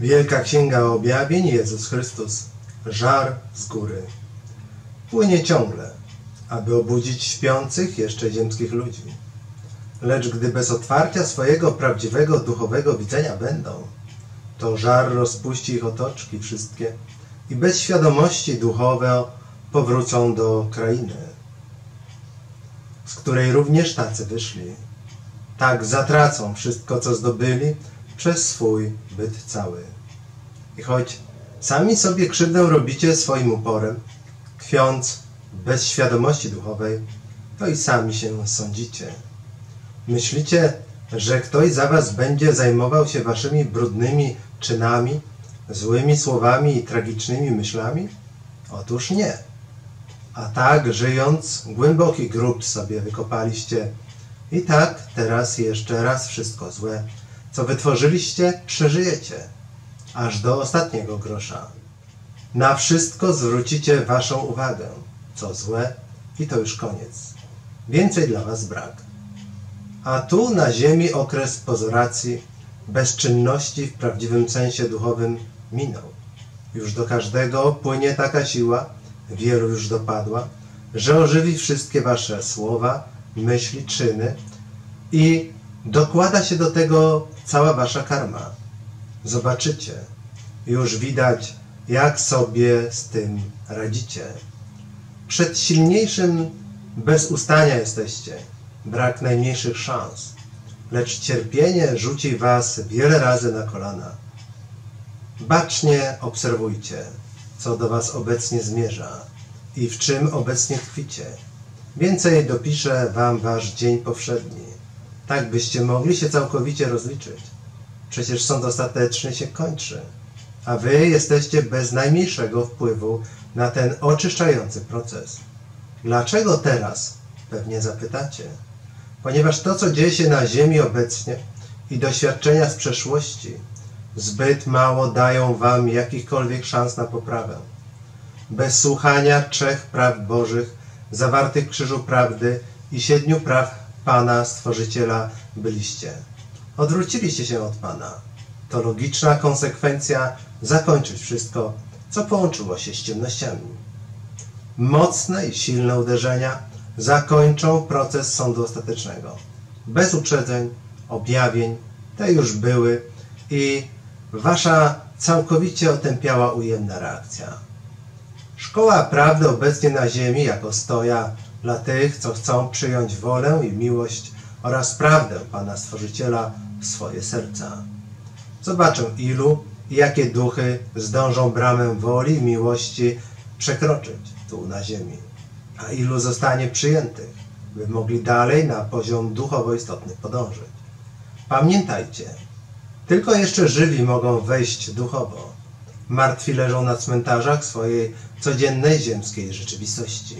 Wielka Księga Objawień Jezus Chrystus, żar z góry. Płynie ciągle, aby obudzić śpiących jeszcze ziemskich ludzi. Lecz gdy bez otwarcia swojego prawdziwego duchowego widzenia będą, to żar rozpuści ich otoczki wszystkie i bez świadomości duchowe powrócą do krainy, z której również tacy wyszli. Tak zatracą wszystko, co zdobyli przez swój byt cały. I choć sami sobie krzywdę robicie swoim uporem, tkwiąc bez świadomości duchowej, to i sami się sądzicie. Myślicie, że ktoś za was będzie zajmował się waszymi brudnymi czynami, złymi słowami i tragicznymi myślami? Otóż nie. A tak, żyjąc, głęboki grób sobie wykopaliście. I tak teraz jeszcze raz wszystko złe, co wytworzyliście, przeżyjecie, aż do ostatniego grosza. Na wszystko zwrócicie waszą uwagę, co złe, i to już koniec. Więcej dla was brak. A tu na ziemi okres pozoracji, bezczynności w prawdziwym sensie duchowym minął. Już do każdego płynie taka siła, wielu już dopadła, że ożywi wszystkie wasze słowa, myśli, czyny i dokłada się do tego cała wasza karma. Zobaczycie, już widać, jak sobie z tym radzicie. Przed silniejszym bez ustania jesteście, brak najmniejszych szans, lecz cierpienie rzuci was wiele razy na kolana. Bacznie obserwujcie, co do was obecnie zmierza i w czym obecnie tkwicie. Więcej dopisze wam wasz dzień powszedni, tak byście mogli się całkowicie rozliczyć. Przecież sąd ostateczny się kończy, a wy jesteście bez najmniejszego wpływu na ten oczyszczający proces. Dlaczego teraz? Pewnie zapytacie. Ponieważ to, co dzieje się na ziemi obecnie i doświadczenia z przeszłości, zbyt mało dają wam jakichkolwiek szans na poprawę. Bez słuchania trzech praw Bożych, zawartych w krzyżu prawdy i siedmiu praw Pana, Stworzyciela byliście. Odwróciliście się od Pana. To logiczna konsekwencja zakończyć wszystko, co połączyło się z ciemnościami. Mocne i silne uderzenia zakończą proces sądu ostatecznego. Bez uprzedzeń, objawień, te już były i wasza całkowicie otępiała ujemna reakcja. Szkoła prawdy obecnie na ziemi jako stoja dla tych, co chcą przyjąć wolę i miłość oraz prawdę Pana Stworzyciela w swoje serca. Zobaczę ilu i jakie duchy zdążą bramę woli i miłości przekroczyć tu na ziemi, a ilu zostanie przyjętych, by mogli dalej na poziom duchowo istotny podążyć. Pamiętajcie, tylko jeszcze żywi mogą wejść duchowo. Martwi leżą na cmentarzach swojej codziennej ziemskiej rzeczywistości.